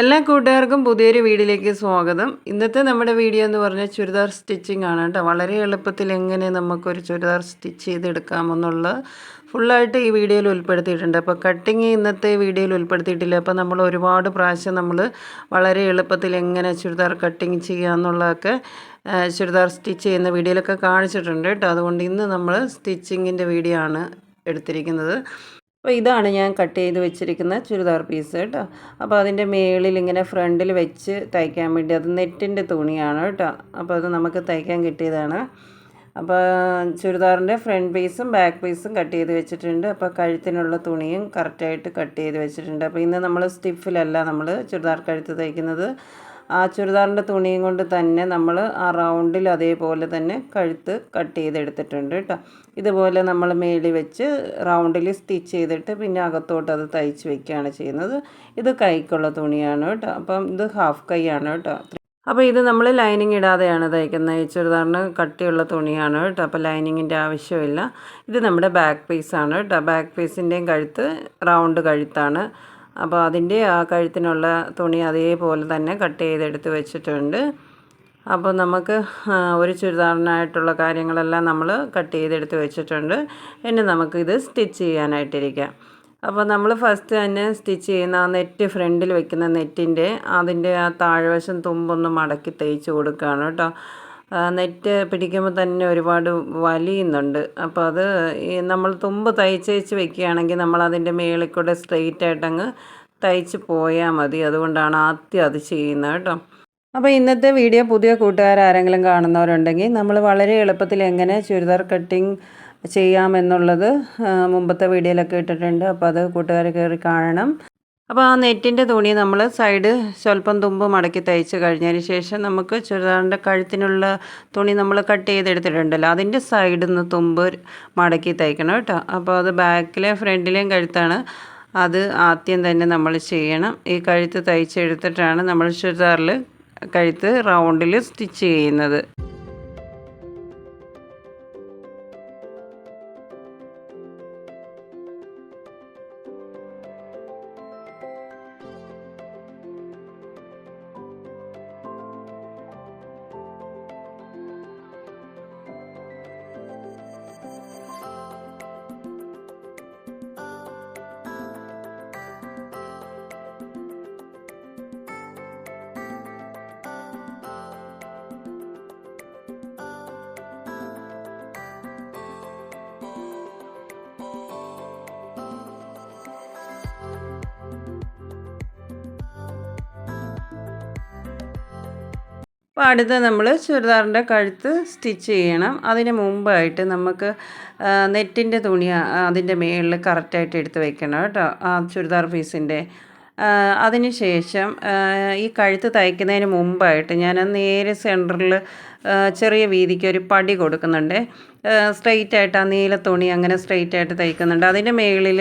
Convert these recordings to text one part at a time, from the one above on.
എല്ലാ കൂട്ടുകാർക്കും പുതിയൊരു വീഡിയോയിലേക്ക് സ്വാഗതം. ഇന്നത്തെ നമ്മുടെ വീഡിയോ എന്ന് പറഞ്ഞാൽ ചുരിദാർ സ്റ്റിച്ചിങ് ആണ് കേട്ടോ. വളരെ എളുപ്പത്തിൽ എങ്ങനെ നമുക്കൊരു ചുരിദാർ സ്റ്റിച്ച് ചെയ്തെടുക്കാമെന്നുള്ള ഫുള്ളായിട്ട് ഈ വീഡിയോയിൽ ഉൾപ്പെടുത്തിയിട്ടുണ്ട്. അപ്പോൾ കട്ടിങ് ഇന്നത്തെ വീഡിയോയിൽ ഉൾപ്പെടുത്തിയിട്ടില്ല. അപ്പോൾ നമ്മൾ ഒരുപാട് പ്രാവശ്യം നമ്മൾ വളരെ എളുപ്പത്തിൽ എങ്ങനെ ചുരിദാർ കട്ടിങ് ചെയ്യാമെന്നുള്ളതൊക്കെ ചുരിദാർ സ്റ്റിച്ച് ചെയ്യുന്ന വീഡിയോയിലൊക്കെ കാണിച്ചിട്ടുണ്ട് കേട്ടോ. അതുകൊണ്ട് ഇന്ന് നമ്മൾ സ്റ്റിച്ചിങ്ങിന്റെ വീഡിയോ ആണ് എടുത്തിരിക്കുന്നത്. അപ്പോൾ ഇതാണ് ഞാൻ കട്ട് ചെയ്ത് വെച്ചിരിക്കുന്ന ചുരിദാർ പീസ് കേട്ടോ. അപ്പോൾ അതിന്റെ മേളിൽ ഇങ്ങനെ ഫ്രണ്ടിൽ വെച്ച് തയ്ക്കാൻ വേണ്ടി അത് നെറ്റിന്റെ തുണിയാണ് കേട്ടോ. അപ്പോൾ അത് നമുക്ക് തയ്ക്കാൻ കിട്ടിയതാണ്. അപ്പോൾ ചുരിദാറിന്റെ ഫ്രണ്ട് പീസും ബാക്ക് പീസും കട്ട് ചെയ്ത് വെച്ചിട്ടുണ്ട്. അപ്പോൾ കഴുത്തിനുള്ള തുണിയും കറക്റ്റായിട്ട് കട്ട് ചെയ്ത് വെച്ചിട്ടുണ്ട്. അപ്പോൾ ഇന്ന് നമ്മൾ സ്റ്റിഫിലല്ല നമ്മൾ ചുരിദാർ കഴുത്ത് തയ്ക്കുന്നത്. ആ ചുരിദാറിന്റെ തുണിയും കൊണ്ട് തന്നെ നമ്മൾ ആ റൗണ്ടിൽ അതേപോലെ തന്നെ കഴുത്ത് കട്ട് ചെയ്തെടുത്തിട്ടുണ്ട് കേട്ടോ. ഇതുപോലെ നമ്മൾ മേളി വെച്ച് റൗണ്ടിൽ സ്റ്റിച്ച് ചെയ്തിട്ട് പിന്നെ അകത്തോട്ട് അത് തയ്ച്ച് വെക്കുകയാണ് ചെയ്യുന്നത്. ഇത് കൈക്കുള്ള തുണിയാണ് കേട്ടോ. അപ്പം ഇത് ഹാഫ് കൈയാണ് കേട്ടോ. അപ്പോൾ ഇത് നമ്മൾ ലൈനിങ് ഇടാതെയാണ് തയ്ക്കുന്നത്. ഈ ചുരിദാറിന് കട്ടിയുള്ള തുണിയാണ് കേട്ടോ. അപ്പോൾ ലൈനിങ്ങിന്റെ ആവശ്യമില്ല. ഇത് നമ്മുടെ ബാക്ക് പീസാണ് കേട്ടോ. ബാക്ക് പീസിന്റെയും കഴുത്ത് റൗണ്ട് കഴുത്താണ്. അപ്പോൾ അതിന്റെ ആ കഴുത്തിനുള്ള തുണി അതേപോലെ തന്നെ കട്ട് ചെയ്തെടുത്ത് വെച്ചിട്ടുണ്ട്. അപ്പോൾ നമുക്ക് ഒരു ചുരിദാറിനായിട്ടുള്ള കാര്യങ്ങളെല്ലാം നമ്മൾ കട്ട് ചെയ്തെടുത്ത് വെച്ചിട്ടുണ്ട്. ഇനി നമുക്കിത് സ്റ്റിച്ച് ചെയ്യാനായിട്ടിരിക്കാം. അപ്പോൾ നമ്മൾ ഫസ്റ്റ് തന്നെ സ്റ്റിച്ച് ചെയ്യുന്ന ആ നെറ്റ് ഫ്രണ്ടിൽ വെക്കുന്ന നെറ്റിന്റെ അതിന്റെ ആ താഴ്വശം തുമ്പൊന്ന് മടക്കി തേച്ച് കൊടുക്കുകയാണ് കേട്ടോ. നെറ്റ് പിടിക്കുമ്പോൾ തന്നെ ഒരുപാട് വലിയുന്നുണ്ട്. അപ്പോൾ അത് നമ്മൾ തുമ്പ് തയ്ച്ച് വെച്ച് വെക്കുകയാണെങ്കിൽ നമ്മൾ അതിന്റെ മേളിൽ കൂടെ സ്ട്രെയിറ്റ് ആയിട്ടങ്ങ് തയ്ച്ച് പോയാൽ മതി. അതുകൊണ്ടാണ് ആദ്യം അത് ചെയ്യുന്നത് കേട്ടോ. അപ്പോൾ ഇന്നത്തെ വീഡിയോ പുതിയ കൂട്ടുകാർ ആരെങ്കിലും കാണുന്നവരുണ്ടെങ്കിൽ നമ്മൾ വളരെ എളുപ്പത്തിൽ എങ്ങനെ ചുരിദാർ കട്ടിങ് ചെയ്യാമെന്നുള്ളത് മുമ്പത്തെ വീഡിയോയിലൊക്കെ ഇട്ടിട്ടുണ്ട്. അപ്പോൾ അത് കൂട്ടുകാർ കയറി കാണണം. അപ്പോൾ ആ നെറ്റിന്റെ തുണി നമ്മൾ സൈഡ് സ്വല്പം തുമ്പ് മടക്കി തയ്ച്ച് കഴിഞ്ഞതിന് ശേഷം നമുക്ക് ചുരിദാറിന്റെ കഴുത്തിനുള്ള തുണി നമ്മൾ കട്ട് ചെയ്തെടുത്തിട്ടുണ്ടല്ലോ. അതിന്റെ സൈഡിൽ നിന്ന് തുമ്പ് മടക്കി തയ്ക്കണം കേട്ടോ. അപ്പോൾ അത് ബാക്കിലെ ഫ്രണ്ടിലെയും കഴുത്താണ്. അത് ആദ്യം തന്നെ നമ്മൾ ചെയ്യണം. ഈ കഴുത്ത് തയ്ച്ചെടുത്തിട്ടാണ് നമ്മൾ ചുരിദാറിൽ കഴുത്ത് റൗണ്ടിൽ സ്റ്റിച്ച് ചെയ്യുന്നത്. അപ്പോൾ അടുത്ത് നമ്മൾ ചുരിദാറിന്റെ കഴുത്ത് സ്റ്റിച്ച് ചെയ്യണം. അതിന് മുമ്പായിട്ട് നമുക്ക് നെറ്റിന്റെ തുണി അതിന്റെ മേളിൽ കറക്റ്റായിട്ട് എടുത്ത് വെക്കണം കേട്ടോ. ആ ചുരിദാർ പീസിന്റെ അതിന് ശേഷം ഈ കഴുത്ത് തയ്ക്കുന്നതിന് മുമ്പായിട്ട് ഞാൻ നേരെ സെന്ററിൽ ചെറിയ വീതിക്ക് ഒരു പടി കൊടുക്കുന്നുണ്ട്. സ്ട്രെയിറ്റ് ആയിട്ട് ആ നീല തുണി അങ്ങനെ സ്ട്രെയിറ്റ് ആയിട്ട് തയ്ക്കുന്നുണ്ട്. അതിന്റെ മുകളിൽ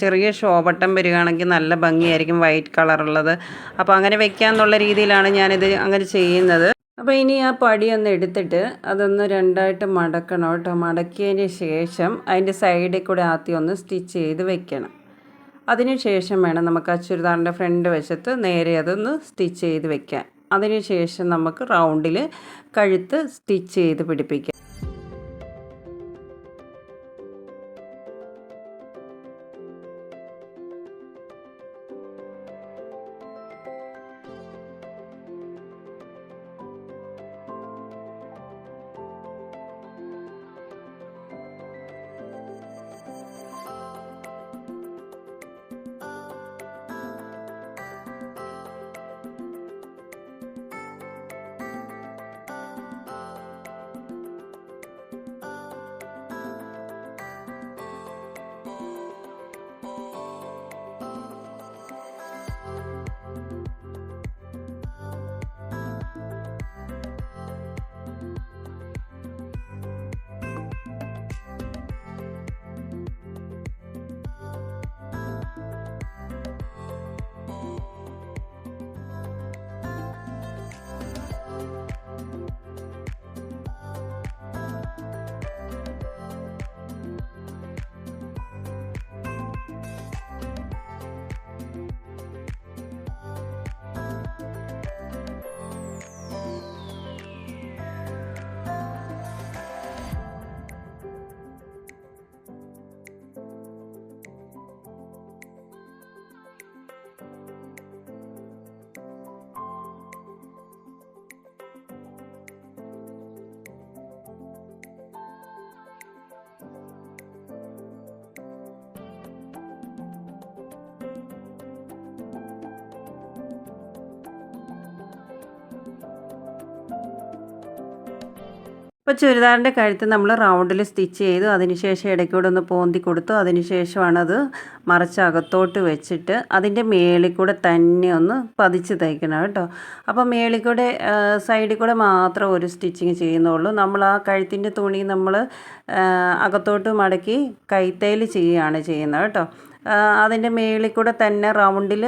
ചെറിയ ഷോബട്ടം വരികയാണെങ്കിൽ നല്ല ഭംഗിയായിരിക്കും വൈറ്റ് കളറുള്ളത്. അപ്പോൾ അങ്ങനെ വെക്കാന്നുള്ള രീതിയിലാണ് ഞാനിത് അങ്ങനെ ചെയ്യുന്നത്. അപ്പോൾ ഇനി ആ പടി ഒന്ന് എടുത്തിട്ട് അതൊന്ന് രണ്ടായിട്ട് മടക്കണം കേട്ടോ. മടക്കിയതിന് ശേഷം അതിന്റെ സൈഡിൽ കൂടെ ആദ്യം ഒന്ന് സ്റ്റിച്ച് ചെയ്ത് വെക്കണം. അതിന് ശേഷം വേണം നമുക്ക് ആ ചുരിദാറിന്റെ ഫ്രണ്ട് വശത്ത് നേരെ അതൊന്ന് സ്റ്റിച്ച് ചെയ്ത് വെക്കാൻ. അതിനുശേഷം നമുക്ക് റൗണ്ടിൽ കഴുത്ത് സ്റ്റിച്ച് ചെയ്ത് പിടിപ്പിക്കാം. ഇപ്പോൾ ചുരിദാറിന്റെ കഴുത്ത് നമ്മൾ റൗണ്ടിൽ സ്റ്റിച്ച് ചെയ്തു അതിനുശേഷം ഇടയ്ക്കൂടെ ഒന്ന് പോന്തി കൊടുത്തു അതിനുശേഷമാണ് അത് മറിച്ച് അകത്തോട്ട് വെച്ചിട്ട് അതിന്റെ മേളിൽ കൂടെ തന്നെ ഒന്ന് പതിച്ച് തയ്ക്കണം കേട്ടോ. അപ്പോൾ മേളിൽ കൂടെ സൈഡിൽ കൂടെ മാത്രം ഒരു സ്റ്റിച്ചിങ് ചെയ്യുന്നുള്ളൂ. നമ്മൾ ആ കഴുത്തിന്റെ തുണി നമ്മൾ അകത്തോട്ട് മടക്കി കൈത്തയിൽ ചെയ്യുകയാണ് ചെയ്യുന്നത് കേട്ടോ. അതിന്റെ മേളിൽ കൂടെ തന്നെ റൗണ്ടിൽ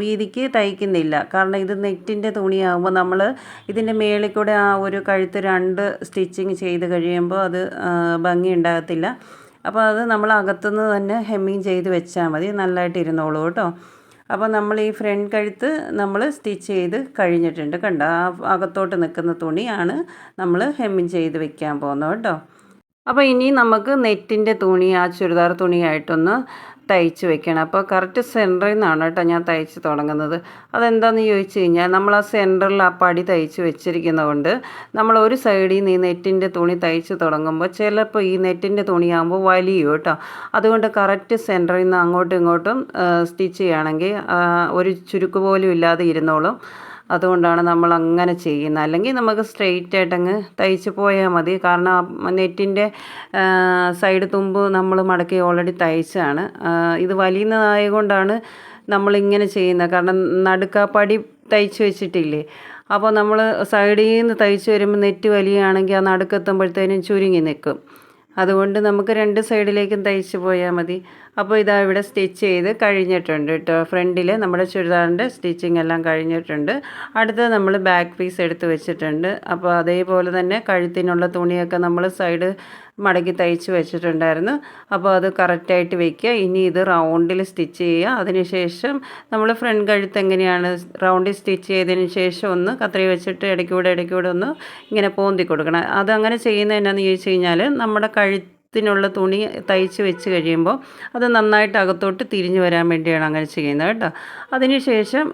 വീതിക്ക് തയ്ക്കുന്നില്ല. കാരണം ഇത് നെറ്റിന്റെ തുണിയാകുമ്പോൾ നമ്മൾ ഇതിന്റെ മേളിൽ കൂടെ ആ ഒരു കഴുത്ത് രണ്ട് സ്റ്റിച്ചിങ് ചെയ്ത് കഴിയുമ്പോൾ അത് ഭംഗി ഉണ്ടാകത്തില്ല. അപ്പോൾ അത് നമ്മൾ അകത്തുനിന്ന് തന്നെ ഹെമ്മിങ് ചെയ്ത് വെച്ചാൽ മതി. നല്ലതായിട്ട് ഇരുന്നോളൂ കേട്ടോ. അപ്പോൾ നമ്മൾ ഈ ഫ്രണ്ട് കഴുത്ത് നമ്മൾ സ്റ്റിച്ച് ചെയ്ത് കഴിഞ്ഞിട്ടുണ്ട്. കണ്ടോ? ആ അകത്തോട്ട് നിൽക്കുന്ന തുണിയാണ് നമ്മൾ ഹെമ്മിങ് ചെയ്ത് വെക്കാൻ പോകുന്നത് കേട്ടോ. അപ്പോൾ ഇനി നമുക്ക് നെറ്റിന്റെ തുണി ആ ചുരിദാർ തുണിയായിട്ടൊന്ന് തയ്ച്ച് വെക്കണം. അപ്പോൾ കറക്റ്റ് സെന്ററിൽ നിന്നാണ് കേട്ടോ ഞാൻ തയ്ച്ച് തുടങ്ങുന്നത്. അതെന്താണെന്ന് ചോദിച്ചു കഴിഞ്ഞാൽ നമ്മൾ ആ സെന്ററിൽ ആ പടി തയ്ച്ച് വെച്ചിരിക്കുന്നതുകൊണ്ട് നമ്മൾ ഒരു സൈഡിൽ നിന്ന് ഈ നെറ്റിന്റെ തുണി തയ്ച്ച് തുടങ്ങുമ്പോൾ ചിലപ്പോൾ ഈ നെറ്റിന്റെ തുണിയാകുമ്പോൾ വലിയ കേട്ടോ. അതുകൊണ്ട് കറക്റ്റ് സെന്ററിൽ നിന്ന് അങ്ങോട്ടും ഇങ്ങോട്ടും സ്റ്റിച്ച് ചെയ്യുകയാണെങ്കിൽ ഒരു ചുരുക്ക് പോലും ഇല്ലാതെ ഇരുന്നോളും. അതുകൊണ്ടാണ് നമ്മൾ അങ്ങനെ ചെയ്യുന്നത്. അല്ലെങ്കിൽ നമുക്ക് സ്ട്രെയിറ്റ് ആയിട്ട് അങ്ങ് തയ്ച്ച് പോയാൽ മതി. കാരണം നെറ്റിന്റെ സൈഡ് തുമ്പ് നമ്മൾ മടക്കി ഓൾറെഡി തയ്ച്ചാണ്. ഇത് വലിയുന്നതായതുകൊണ്ടാണ് നമ്മളിങ്ങനെ ചെയ്യുന്നത്. കാരണം നടുക്കാപ്പടി തയ്ച്ച് വെച്ചിട്ടില്ലേ? അപ്പോൾ നമ്മൾ സൈഡിൽ നിന്ന് തയ്ച്ച് വരുമ്പോൾ നെറ്റ് വലിയാണെങ്കിൽ ആ നടുക്കെത്തുമ്പോഴത്തേനും ചുരുങ്ങി നിൽക്കും. അതുകൊണ്ട് നമുക്ക് രണ്ട് സൈഡിലേക്കും തയ്ച്ച് പോയാൽ മതി. അപ്പോൾ ഇതാ ഇവിടെ സ്റ്റിച്ച് ചെയ്ത് കഴിഞ്ഞിട്ടുണ്ട് കേട്ടോ. ഫ്രണ്ടിൽ നമ്മുടെ ചുരിദാറിന്റെ സ്റ്റിച്ചിങ് എല്ലാം കഴിഞ്ഞിട്ടുണ്ട്. അടുത്തത് നമ്മൾ ബാക്ക് പീസ് എടുത്ത് വെച്ചിട്ടുണ്ട്. അപ്പോൾ അതേപോലെ തന്നെ കഴുത്തിനുള്ള തുണിയൊക്കെ നമ്മൾ സൈഡ് മടക്കി തയ്ച്ച് വെച്ചിട്ടുണ്ടായിരുന്നു. അപ്പോൾ അത് കറക്റ്റായിട്ട് വെക്കുക. ഇനി ഇത് റൗണ്ടിൽ സ്റ്റിച്ച് ചെയ്യുക. അതിനുശേഷം നമ്മൾ ഫ്രണ്ട് കഴുത്ത് എങ്ങനെയാണ് റൗണ്ടിൽ സ്റ്റിച്ച് ചെയ്തതിന് ശേഷം ഒന്ന് കത്രി വെച്ചിട്ട് ഇടയ്ക്കൂടെ ഇടയ്ക്കൂടെ ഒന്ന് ഇങ്ങനെ പോന്തി കൊടുക്കണം. അതങ്ങനെ ചെയ്യുന്നത് എന്നാന്ന് ചോദിച്ചു കഴിഞ്ഞാൽ നമ്മുടെ കഴുത്ത് ത്തിനുള്ള തുണി തയ്ച്ച് വെച്ച് കഴിയുമ്പോൾ അത് നന്നായിട്ട് അകത്തോട്ട് തിരിഞ്ഞു വരാൻ വേണ്ടിയാണ് അങ്ങനെ ചെയ്യുന്നത് കേട്ടോ. അതിനുശേഷം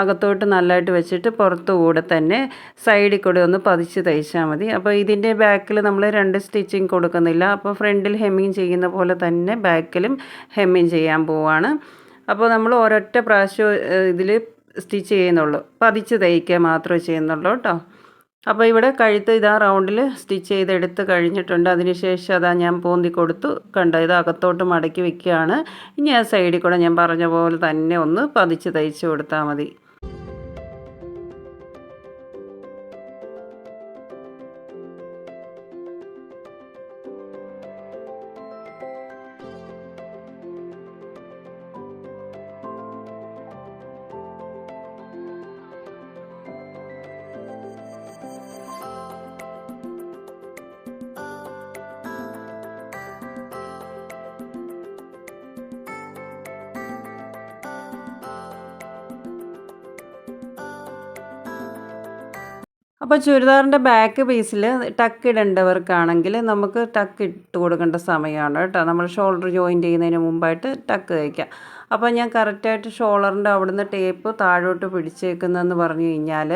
അകത്തോട്ട് നല്ലതായിട്ട് വെച്ചിട്ട് പുറത്തു കൂടെ തന്നെ സൈഡിൽ കൂടെ ഒന്ന് പതിച്ച് തയ്ച്ചാൽ മതി. അപ്പോൾ ഇതിന്റെ ബാക്കിൽ നമ്മൾ രണ്ട് സ്റ്റിച്ചിങ് കൊടുക്കുന്നില്ല. അപ്പോൾ ഫ്രണ്ടിൽ ഹെമ്മിങ് ചെയ്യുന്ന പോലെ തന്നെ ബാക്കിലും ഹെമ്മിങ് ചെയ്യാൻ പോവാണ്. അപ്പോൾ നമ്മൾ ഒരൊറ്റ പ്രാവശ്യം ഇതിൽ സ്റ്റിച്ച് ചെയ്യുന്നുള്ളൂ. പതിച്ച് തയ്ക്കുക മാത്രമേ ചെയ്യുന്നുള്ളൂ കേട്ടോ. അപ്പോൾ ഇവിടെ കഴുത്ത് ഇതാ റൗണ്ടിൽ സ്റ്റിച്ച് ചെയ്തെടുത്ത് കഴിഞ്ഞിട്ടുണ്ട്. അതിനുശേഷം അതാ ഞാൻ പൂന്തി കൊടുത്തു. കണ്ട ഇത് അകത്തോട്ട് മടക്കി വെക്കുകയാണ്. ഇനി ആ സൈഡിൽ കൂടെ ഞാൻ പറഞ്ഞ പോലെ തന്നെ ഒന്ന് പതിച്ച് തയ്ച്ച് കൊടുത്താൽ മതി. അപ്പോൾ ചുരിദാറിന്റെ ബാക്ക് പീസിൽ ടക്ക് ഇടേണ്ടവർക്കാണെങ്കിൽ നമുക്ക് ടക്ക് ഇട്ട് കൊടുക്കേണ്ട സമയമാണ് കേട്ടോ. നമ്മൾ ഷോൾഡർ ജോയിൻ ചെയ്യുന്നതിന് മുമ്പായിട്ട് ടക്ക് തയ്ക്കാം അപ്പോൾ ഞാൻ കറക്റ്റായിട്ട് ഷോൾഡറിന്റെ അവിടുന്ന് ടേപ്പ് താഴോട്ട് പിടിച്ചേക്കുന്നതെന്ന് പറഞ്ഞു കഴിഞ്ഞാൽ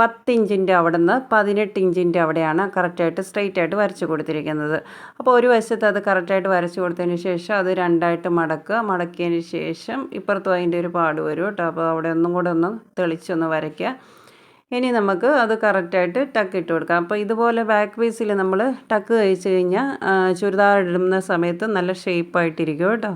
പത്ത് ഇഞ്ചിന്റെ അവിടെ നിന്ന് പതിനെട്ട് ഇഞ്ചിന്റെ അവിടെയാണ് കറക്റ്റായിട്ട് സ്ട്രെയിറ്റ് ആയിട്ട് വരച്ച് കൊടുത്തിരിക്കുന്നത്. അപ്പോൾ ഒരു വശത്ത് അത് കറക്റ്റായിട്ട് വരച്ച് കൊടുത്തതിന് ശേഷം അത് രണ്ടായിട്ട് മടക്കുക. മടക്കിയതിന് ശേഷം ഇപ്പുറത്തും അതിന്റെ ഒരു പാട് വരും കേട്ടോ. അപ്പോൾ അവിടെ ഒന്നും കൂടെ ഒന്ന് തെളിച്ചൊന്ന് വരയ്ക്കുക. ഇനി നമുക്ക് അത് കറക്റ്റായിട്ട് ടക്ക് ഇട്ട് കൊടുക്കാം. അപ്പോൾ ഇതുപോലെ ബാക്ക് പീസിൽ നമ്മൾ ടക്ക് കഴിച്ച് കഴിഞ്ഞാൽ ചുരിദാർ ഇടുന്ന സമയത്ത് നല്ല ഷേപ്പായിട്ടിരിക്കും കേട്ടോ.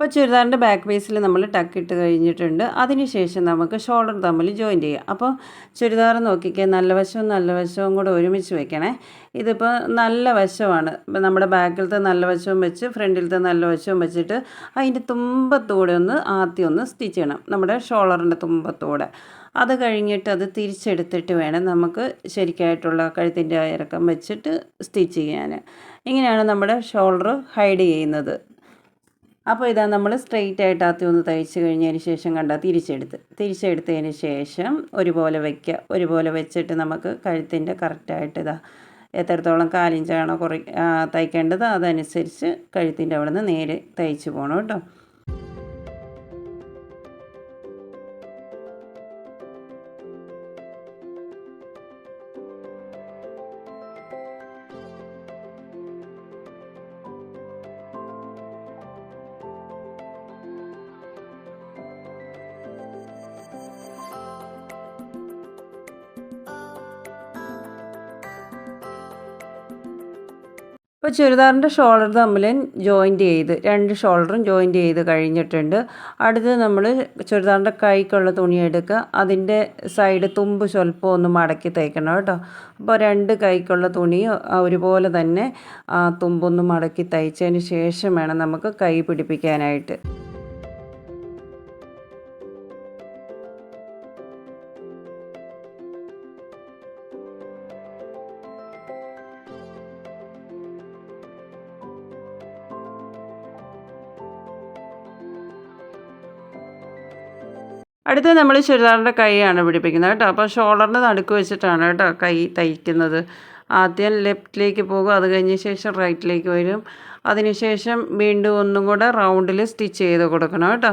അപ്പോൾ ചുരിദാറിന്റെ ബാക്ക് പീസിൽ നമ്മൾ ടക്ക് ഇട്ട് കഴിഞ്ഞിട്ടുണ്ട്. അതിനുശേഷം നമുക്ക് ഷോൾഡർ തമ്മിൽ ജോയിൻ ചെയ്യാം. അപ്പോൾ ചുരിദാർ നോക്കിക്കുക നല്ല വശവും നല്ല വശവും കൂടെ ഒരുമിച്ച് വെക്കണേ. ഇതിപ്പോൾ നല്ല വശമാണ്. ഇപ്പം നമ്മുടെ ബാക്കിലത്തെ നല്ല വശവും വെച്ച് ഫ്രണ്ടിലത്തെ നല്ല വശവും വെച്ചിട്ട് അതിന്റെ തുമ്പത്തൂടെ ഒന്ന് ആദ്യം ഒന്ന് സ്റ്റിച്ച് ചെയ്യണം. നമ്മുടെ ഷോൾഡറിന്റെ തുമ്പത്തൂടെ. അത് കഴിഞ്ഞിട്ട് അത് തിരിച്ചെടുത്തിട്ട് വേണം നമുക്ക് ശരിക്കായിട്ടുള്ള കഴുത്തിന്റെ ഇറക്കം വെച്ചിട്ട് സ്റ്റിച്ച് ചെയ്യാൻ. ഇങ്ങനെയാണ് നമ്മുടെ ഷോൾഡർ ഹൈഡ് ചെയ്യുന്നത്. അപ്പോൾ ഇതാ നമ്മൾ സ്ട്രെയിറ്റ് ആയിട്ട് ആദ്യം ഒന്ന് തയ്ച്ച് കഴിഞ്ഞതിന് ശേഷം കണ്ട? തിരിച്ചെടുത്ത്. തിരിച്ചെടുത്തതിന് ശേഷം ഒരുപോലെ വയ്ക്കുക ഒരുപോലെ വെച്ചിട്ട് നമുക്ക് കഴുത്തിന്റെ കറക്റ്റായിട്ട് ഇതാ എത്രത്തോളം കാലിഞ്ചാണോ കുറ തയ്ക്കേണ്ടത് അതനുസരിച്ച് കഴുത്തിന്റെ അവിടെ നിന്ന് നേരെ തയ്ച്ച് പോകണം കേട്ടോ. ഇപ്പോൾ ചുരിദാറിന്റെ ഷോൾഡർ തമ്മിൽ ജോയിന്റ് ചെയ്ത് രണ്ട് ഷോൾഡറും ജോയിന്റ് ചെയ്ത് കഴിഞ്ഞിട്ടുണ്ട്. അടുത്ത് നമ്മൾ ചുരിദാറിന്റെ കൈക്കുള്ള തുണി എടുക്കുക. അതിന്റെ സൈഡ് തുമ്പ് സ്വല്പം ഒന്ന് മടക്കി തയ്ക്കണം കേട്ടോ. അപ്പോൾ രണ്ട് കൈക്കുള്ള തുണി ഒരുപോലെ തന്നെ തുമ്പൊന്ന് മടക്കി തയ്ച്ചതിന് ശേഷം വേണം നമുക്ക് കൈ പിടിപ്പിക്കാനായിട്ട്. അടുത്ത് നമ്മൾ ചുരിദാറിന്റെ കൈയാണ് പിടിപ്പിക്കുന്നത് കേട്ടോ. അപ്പോൾ ഷോൾഡറിന്റെ നടുക്ക് വെച്ചിട്ടാണ് കേട്ടോ കൈ തയ്ക്കുന്നത്. ആദ്യം ലെഫ്റ്റിലേക്ക് പോകും അത് കഴിഞ്ഞ ശേഷം റൈറ്റിലേക്ക് വരും. അതിനുശേഷം വീണ്ടും ഒന്നും കൂടെ റൗണ്ടിൽ സ്റ്റിച്ച് ചെയ്ത് കൊടുക്കണം കേട്ടോ.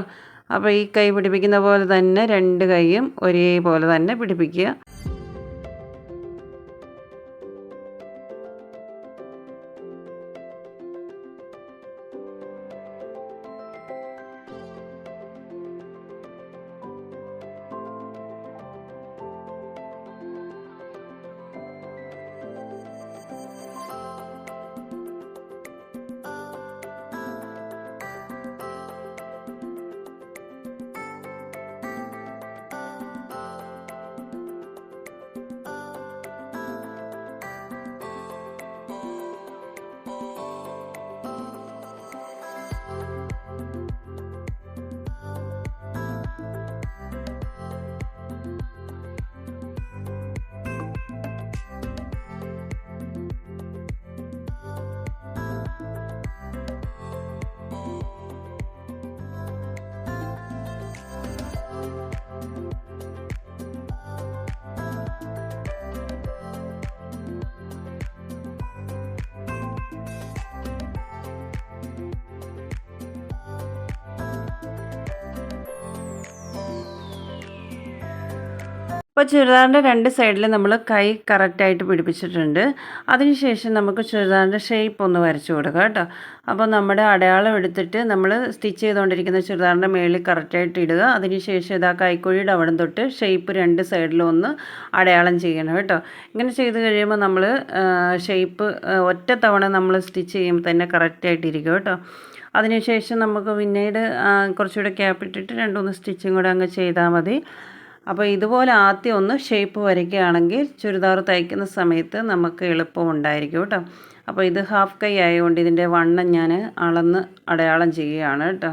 അപ്പോൾ ഈ കൈ പിടിപ്പിക്കുന്ന പോലെ തന്നെ രണ്ട് കൈയും ഒരേപോലെ തന്നെ പിടിപ്പിക്കുക. അപ്പോൾ ചുരിദാറിന്റെ രണ്ട് സൈഡിൽ നമ്മൾ കൈ കറക്റ്റായിട്ട് പിടിപ്പിച്ചിട്ടുണ്ട്. അതിനുശേഷം നമുക്ക് ചുരിദാറിന്റെ ഷേപ്പ് ഒന്ന് വരച്ചു കൊടുക്കുക കേട്ടോ. അപ്പോൾ നമ്മുടെ അടയാളം എടുത്തിട്ട് നമ്മൾ സ്റ്റിച്ച് ചെയ്തുകൊണ്ടിരിക്കുന്ന ചുരിദാറിന്റെ മേളിൽ കറക്റ്റായിട്ട് ഇടുക. അതിനുശേഷം ഇതാ കൈക്കുഴിയുടെ അവിടെ തൊട്ട് ഷേപ്പ് രണ്ട് സൈഡിലും ഒന്ന് അടയാളം ചെയ്യണം കേട്ടോ. ഇങ്ങനെ ചെയ്ത് കഴിയുമ്പോൾ നമ്മൾ ഷേപ്പ് ഒറ്റ തവണ നമ്മൾ സ്റ്റിച്ച് ചെയ്യുമ്പോൾ തന്നെ കറക്റ്റായിട്ടിരിക്കും കേട്ടോ. അതിനുശേഷം നമുക്ക് പിന്നീട് കുറച്ചുകൂടെ ക്യാപ്പിട്ടിട്ട് രണ്ട് മൂന്ന് സ്റ്റിച്ചും കൂടെ അങ്ങ് ചെയ്താൽ മതി. അപ്പോൾ ഇതുപോലെ ആദ്യം ഒന്ന് ഷേപ്പ് വരയ്ക്കുകയാണെങ്കിൽ ചുരിദാർ തയ്ക്കുന്ന സമയത്ത് നമുക്ക് എളുപ്പമുണ്ടായിരിക്കും കേട്ടോ. അപ്പോൾ ഇത് ഹാഫ് കൈ ആയതുകൊണ്ട് ഇതിന്റെ വണ്ണം ഞാൻ അളന്ന് അടയാളം ചെയ്യുകയാണ് കേട്ടോ.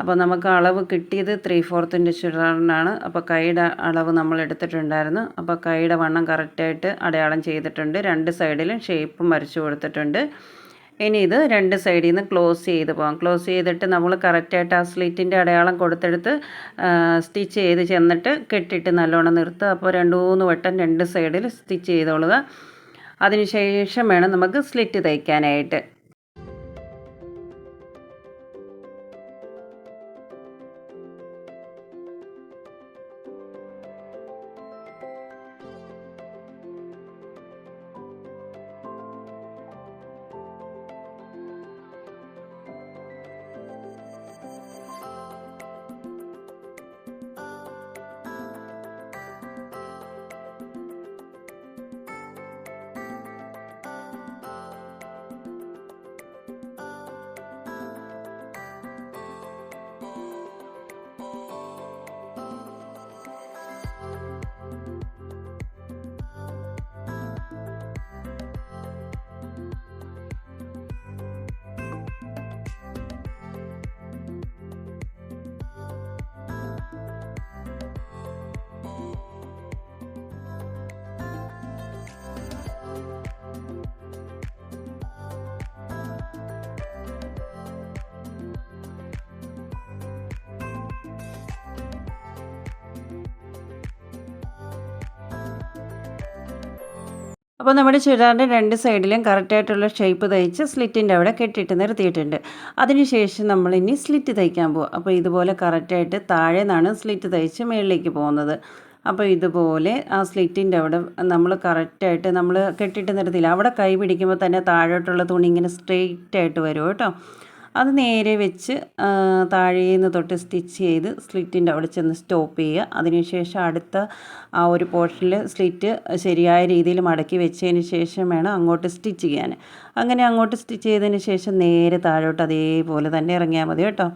അപ്പോൾ നമുക്ക് അളവ് കിട്ടിയത് ത്രീ ഫോർത്തിന്റെ ചുരിദാറിനാണ്. അപ്പോൾ കൈയുടെ അളവ് നമ്മൾ എടുത്തിട്ടുണ്ടായിരുന്നു. അപ്പോൾ കൈയുടെ വണ്ണം കറക്റ്റായിട്ട് അടയാളം ചെയ്തിട്ടുണ്ട്. രണ്ട് സൈഡിലും ഷേപ്പും വരച്ചു കൊടുത്തിട്ടുണ്ട്. ഇനി ഇത് രണ്ട് സൈഡിൽ നിന്ന് ക്ലോസ് ചെയ്ത് പോകാം ക്ലോസ് ചെയ്തിട്ട് നമ്മൾ കറക്റ്റായിട്ട് ആ സ്ലിറ്റിന്റെ അടയാളം കൊടുത്തെടുത്ത് സ്റ്റിച്ച് ചെയ്ത് ചെന്നിട്ട് കെട്ടിട്ട് നല്ലോണം നിർത്തുക. അപ്പോൾ രണ്ട് മൂന്ന് വട്ടം രണ്ട് സൈഡിൽ സ്റ്റിച്ച് ചെയ്തോളുക. അതിനുശേഷം വേണം നമുക്ക് സ്ലിറ്റ് തയ്ക്കാനായിട്ട്. അപ്പോൾ നമ്മുടെ ചുരിദാറിന്റെ രണ്ട് സൈഡിലും കറക്റ്റായിട്ടുള്ള ഷേപ്പ് തയ്ച്ച് സ്ലിറ്റിന്റെ അവിടെ കെട്ടിയിട്ട് നിർത്തിയിട്ടുണ്ട്. അതിനുശേഷം നമ്മൾ ഇനി സ്ലിറ്റ് തയ്ക്കാൻ പോകും അപ്പോൾ ഇതുപോലെ കറക്റ്റായിട്ട് താഴെ നിന്നാണ് സ്ലിറ്റ് തയ്ച്ച് മുകളിലേക്ക് പോകുന്നത്. അപ്പോൾ ഇതുപോലെ ആ സ്ലിറ്റിന്റെ അവിടെ നമ്മൾ കറക്റ്റായിട്ട് നമ്മൾ കെട്ടിയിട്ട് നിർത്തിയില്ല. അവിടെ കൈ പിടിക്കുമ്പോൾ തന്നെ താഴോട്ടുള്ള തുണി ഇങ്ങനെ സ്ട്രെയിറ്റ് ആയിട്ട് വരും കേട്ടോ. അത് നേരെ വെച്ച് താഴേന്ന് തൊട്ട് സ്റ്റിച്ച് ചെയ്ത് സ്ലിറ്റിന്റെ അവിടെ ചെന്ന് സ്റ്റോപ്പ് ചെയ്യുക. അതിനുശേഷം അടുത്ത ആ ഒരു പോർഷനിൽ സ്ലിറ്റ് ശരിയായ രീതിയിൽ മടക്കി വെച്ചതിന് ശേഷം വേണം അങ്ങോട്ട് സ്റ്റിച്ച് ചെയ്യാൻ. അങ്ങനെ അങ്ങോട്ട് സ്റ്റിച്ച് ചെയ്തതിന് ശേഷം നേരെ താഴോട്ട് അതേപോലെ തന്നെ ഇറങ്ങിയാൽ മതി കേട്ടോ.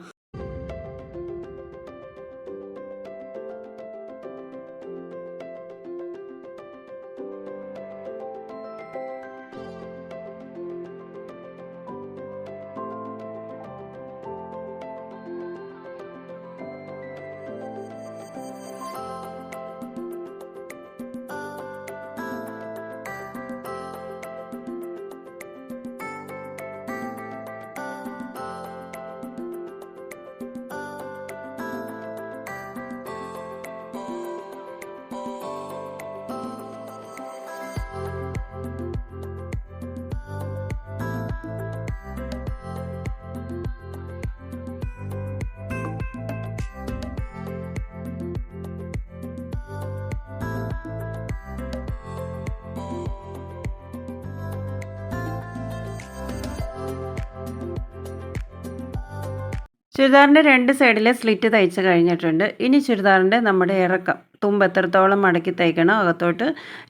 ചുരിദാറിന്റെ രണ്ട് സൈഡിലെ സ്ലിറ്റ് തയ്ച്ച് കഴിഞ്ഞിട്ടുണ്ട്. ഇനി ചുരിദാറിന്റെ നമ്മുടെ ഇറക്കം. തുമ്പ് എത്രത്തോളം മടക്കി തയ്ക്കണം അകത്തോട്ട്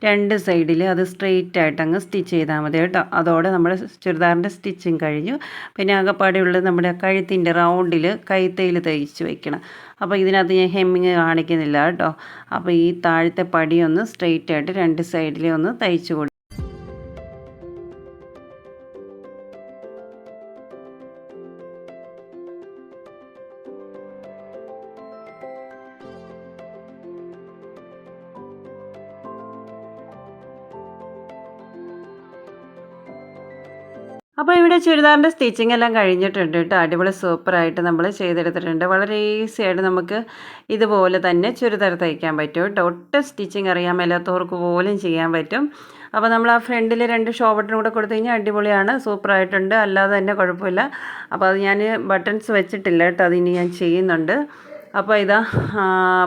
രണ്ട് സൈഡിൽ അത് സ്ട്രെയിറ്റ് ആയിട്ട് അങ്ങ് സ്റ്റിച്ച് ചെയ്താൽ മതി കേട്ടോ. അതോടെ നമ്മുടെ ചുരിദാറിന്റെ സ്റ്റിച്ചിങ് കഴിഞ്ഞു. പിന്നെ ആകെപ്പാടെയുള്ളത് നമ്മുടെ കഴുത്തിന്റെ റൗണ്ടിൽ കൈത്തയിൽ തയ്ച്ച് വയ്ക്കണം അപ്പോൾ ഇതിനകത്ത് ഞാൻ ഹെമ്മിങ് കാണിക്കുന്നില്ല കേട്ടോ. അപ്പോൾ ഈ താഴത്തെ പടിയൊന്ന് സ്ട്രെയിറ്റ് ആയിട്ട് രണ്ട് സൈഡിലെ ഒന്ന് തയ്ച്ച് കൊടുക്കും ഇവിടെ ചുരിദാറിന്റെ സ്റ്റിച്ചിങ് എല്ലാം കഴിഞ്ഞിട്ടുണ്ട് കേട്ടോ. അടിപൊളി സൂപ്പറായിട്ട് നമ്മൾ ചെയ്തെടുത്തിട്ടുണ്ട്. വളരെ ഈസി ആയിട്ട് നമുക്ക് ഇതുപോലെ തന്നെ ചുരിദാർ തയ്ക്കാൻ പറ്റും കേട്ടോ. ഒട്ടും സ്റ്റിച്ചിങ് അറിയാൻ മേലാത്തവർക്ക് പോലും ചെയ്യാൻ പറ്റും. അപ്പോൾ നമ്മൾ ആ ഫ്രണ്ടിൽ രണ്ട് ഷോ ബട്ടൺ കൂടെ കൊടുത്തു കഴിഞ്ഞാൽ അടിപൊളിയാണ്. സൂപ്പറായിട്ടുണ്ട്. അല്ലാതെ തന്നെ കുഴപ്പമില്ല. അപ്പോൾ അത് ഞാൻ ബട്ടൺസ് വെച്ചിട്ടില്ല കേട്ടോ. അതിനി ഞാൻ ചെയ്യുന്നുണ്ട്. അപ്പോൾ ഇതാ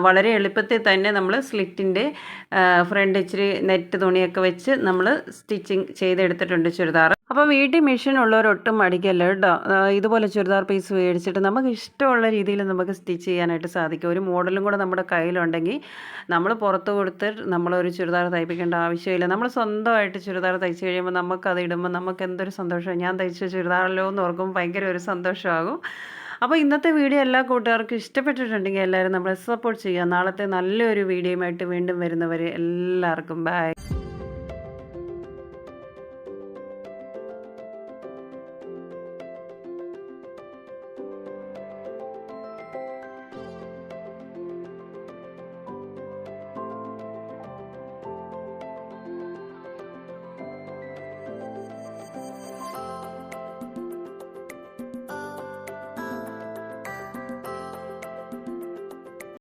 വളരെ എളുപ്പത്തിൽ തന്നെ നമ്മൾ സ്ലിറ്റിന്റെ ഫ്രണ്ട് ഇച്ചിരി നെറ്റ് തുണിയൊക്കെ വെച്ച് നമ്മൾ സ്റ്റിച്ചിങ് ചെയ്തെടുത്തിട്ടുണ്ട് ചുരിദാർ അപ്പോൾ വീട്ടിൽ മെഷീൻ ഉള്ളവരൊട്ടും മടിക്കല്ല കേട്ടോ. ഇതുപോലെ ചുരിദാർ പീസ് മേടിച്ചിട്ട് നമുക്ക് ഇഷ്ടമുള്ള രീതിയിൽ നമുക്ക് സ്റ്റിച്ച് ചെയ്യാനായിട്ട് സാധിക്കും. ഒരു മോഡലും കൂടെ നമ്മുടെ കയ്യിലുണ്ടെങ്കിൽ നമ്മൾ പുറത്ത് കൊടുത്ത് നമ്മളൊരു ചുരിദാർ തയ്പ്പിക്കേണ്ട ആവശ്യമില്ല. നമ്മൾ സ്വന്തമായിട്ട് ചുരിദാർ തയ്ച്ച് കഴിയുമ്പോൾ നമുക്കത് ഇടുമ്പോൾ നമുക്ക് എന്തൊരു സന്തോഷം. ഞാൻ തയ്ച്ച ചുരിദാറല്ലോ എന്ന് ഓർക്കുമ്പോൾ ഭയങ്കര ഒരു സന്തോഷമാകും. അപ്പോൾ ഇന്നത്തെ വീഡിയോ എല്ലാ കൂട്ടുകാർക്കും ഇഷ്ടപ്പെട്ടിട്ടുണ്ടെങ്കിൽ എല്ലാവരും നമ്മളെ സപ്പോർട്ട് ചെയ്യുക. നാളത്തെ നല്ലൊരു വീഡിയോയുമായിട്ട് വീണ്ടും വരുന്നവരെ എല്ലാവർക്കും ബൈ